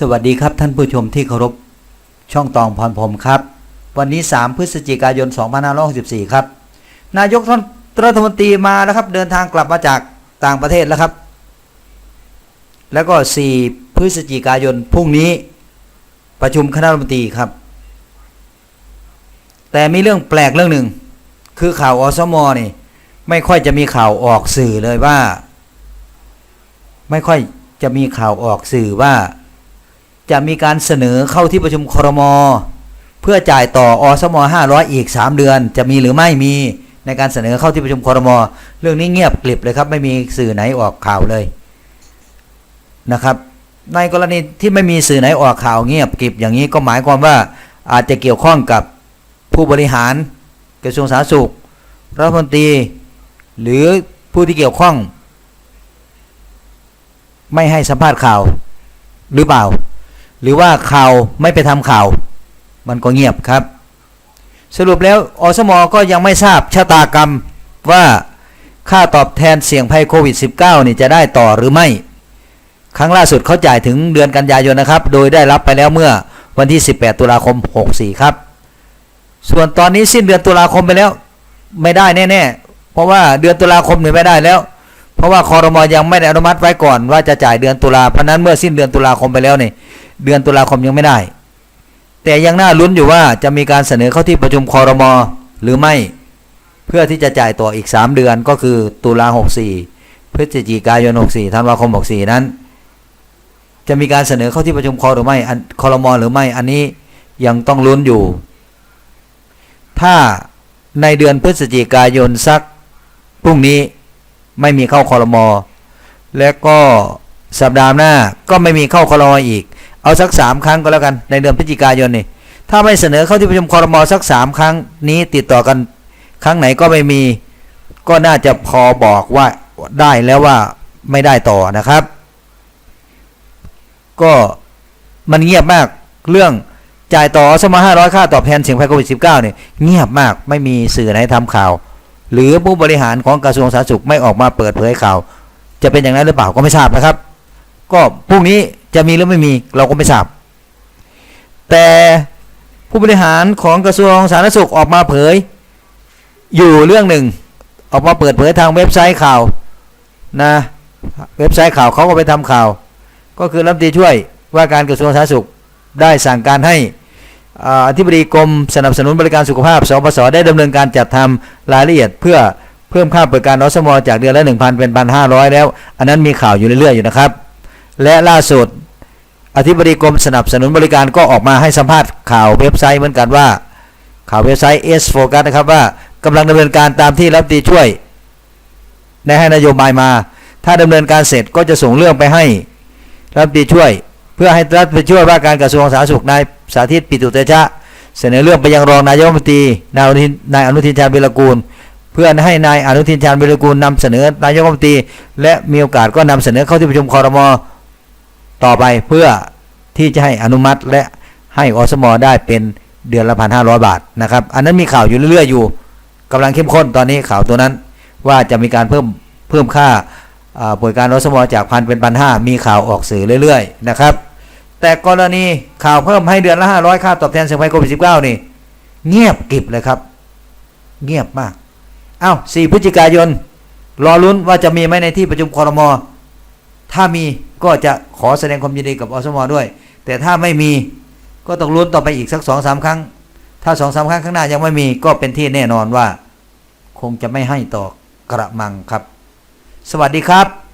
สวัสดีครับท่านผู้ชมที่เคารพช่องตองพรพรมครับ วันนี้ 3 พฤศจิกายน 2564 ครับ นายกท่านรัฐมนตรีมาแล้วครับ เดินทางกลับมาจากต่างประเทศแล้วครับ แล้วก็ 4 พฤศจิกายนพรุ่งนี้ ประชุมคณะรัฐมนตรีครับ แต่มีเรื่องแปลกเรื่องหนึ่ง คือข่าวอสมอนี่ไม่ค่อยจะมีข่าวออกสื่อเลยว่า ไม่ค่อยจะมีข่าวออกสื่อว่า จะมีการเสนอเข้าที่ประชุมครม เพื่อจ่ายต่ออสม500 อีก 3 เดือน จะมีหรือไม่มีในการเสนอเข้าที่ประชุมครม เรื่องนี้เงียบกลิบเลยครับไม่มีสื่อไหนออกข่าวเลยนะครับในกรณีที่ไม่มีสื่อไหนออกข่าวเงียบกลิบอย่างนี้ก็หมายความว่าอาจจะเกี่ยวข้องกับผู้บริหารกระทรวงสาธารณสุขรัฐมนตรี หรือผู้ที่เกี่ยวข้อง ไม่ให้สัมภาษณ์ข่าวหรือเปล่า หรือว่าข่าวไม่ไปทำข่าว มันก็เงียบครับ สรุปแล้วอสมก็ยังไม่ทราบชะตากรรมว่าค่าตอบแทนเสี่ยงภัยโควิด -19 นี่จะได้ต่อหรือไม่ ครั้งล่าสุดเขาจ่ายถึงเดือนกันยายนนะครับ โดยได้รับไปแล้วเมื่อวันที่ 18 ตุลาคม 64 ครับ ส่วนตอนนี้สิ้นเดือนตุลาคมไปแล้วไม่ได้แน่ๆ เพราะว่าเดือนตุลาคมเนี่ยไม่ได้แล้ว เพราะว่าคอรมอยังไม่ได้อนุมัติไว้ก่อนว่าจะจ่ายเดือนตุลาเพราะนั้นเมื่อสิ้นเดือนตุลาคมไปแล้วนี่ เดือนตุลาคมยังไม่ได้ แต่ยังน่าลุ้นอยู่ว่าจะมีการเสนอเข้าที่ประชุมคอรมอหรือไม่ เพื่อที่จะจ่ายต่ออีก 3 เดือนก็คือตุลา64 พฤศจิกายน 64ธันวาคม 64 นั้น จะมีการเสนอเข้าที่ประชุมคอหรือไม่คอรมอหรือไม่อันนี้ยังต้องลุ้นอยู่ ถ้าในเดือนพฤศจิกายนสักพรุ่งนี้ไม่มีเข้าคอรมอและก็สัปดาห์หน้าก็ไม่มีเข้าคอรมออีก เอาสักสามครั้งก็แล้วกันในเดือนพฤศจิกายนนี่ถ้าไม่เสนอเข้าที่ประชุมคอรมอสักสามครั้งนี้ติดต่อกันครั้งไหนก็ไม่มีก็น่าจะพอบอกว่าได้แล้วว่าไม่ได้ต่อนะครับ ก็มันเงียบมากเรื่องจ่ายต่อสมาห้าร้อยค่าตอบแทนเสียงภัยโควิด -19 เนี่ยเงียบมากไม่มีสื่อไหนทำข่าว หรือผู้บริหารของกระทรวงสาธารณสุขไม่ออกมาเปิดเผยข่าว จะเป็นอย่างนั้นหรือเปล่าก็ไม่ทราบนะครับ ก็พรุ่งนี้ จะมีหรือไม่มีเราก็ไม่ทราบ แต่ผู้บริหารของกระทรวงสาธารณสุขออกมาเผย อยู่เรื่องหนึ่ง ออกมาเปิดเผยทางเว็บไซต์ข่าวนะเว็บไซต์ข่าวเขาก็ไปทำข่าว ก็คือรัฐมนตรีช่วยว่าการกระทรวงสาธารณสุขได้สั่งการให้ออธิบดีกรมสนับสนุนบริการสุขภาพสปสได้ดำเนินการจัดทำรายละเอียดเพื่อเพิ่มค่าบริการอสมจากเดือนละ 1,000 เป็น 1,500 แล้ว อันนั้นมีข่าวอยู่เรื่อยๆอยู่นะครับ และล่าสุด อธิบดีกรมสนับสนุนบริการก็ออกมาให้สัมภาษณ์ข่าวเว็บไซต์เหมือนกันว่า ข่าวเว็บไซต์ S Focus นะครับว่ากำลังดำเนินการตามที่รัฐตีช่วยได้ให้นโยบายมา ถ้าดำเนินการเสร็จก็จะส่งเรื่องไปให้รัฐตีช่วย เพื่อให้รัฐมนตรีช่วยว่าการกระทรวงสาธารณสุขนายสาธิตปิตุเตชะ เสนอเรื่องไปยังรองนายกรัฐมนตรีนายอนุทินนายอนุทินชาญวิรกูล เพื่อให้นายอนุทินชาญวิรกูลนำเสนอนายกรัฐมนตรีและมีโอกาสก็นำเสนอเข้าที่ประชุมคอรมอ ต่อไปเพื่อที่จะให้อนุมัติและให้อสมอได้เป็นเดือนละพันห้าร้อยบาทนะครับ อันนั้นมีข่าวอยู่เรื่อยๆอยู่กำลังเข้มข้นตอนนี้ข่าวตัวนั้น ว่าจะมีการเพิ่มเพิ่มค่าอ่าบริการอสมอจากพันเป็นพันห้ามีข่าวออกสื่อเรื่อยๆนะครับ แต่กรณีข่าวเพิ่มให้เดือนละห้าร้อยค่าตอบแทนเสี่ยงภัยโควิดสิบเก้านี่ เงียบกิบเลยครับ เงียบมาก เอ้าสี่พฤศจิกายนรอลุ้นว่าจะมีไหมในที่ประชุมคอรมอ ถ้ามีก็จะขอแสดงความยินดีกับอสมด้วย แต่ถ้าไม่มีก็ต้องลุ้นต่อไปอีกสักสองสามครั้ง ถ้าสองสามครั้งข้างหน้ายังไม่มีก็เป็นที่แน่นอนว่า คงจะไม่ให้ต่อกระมังครับ สวัสดีครับ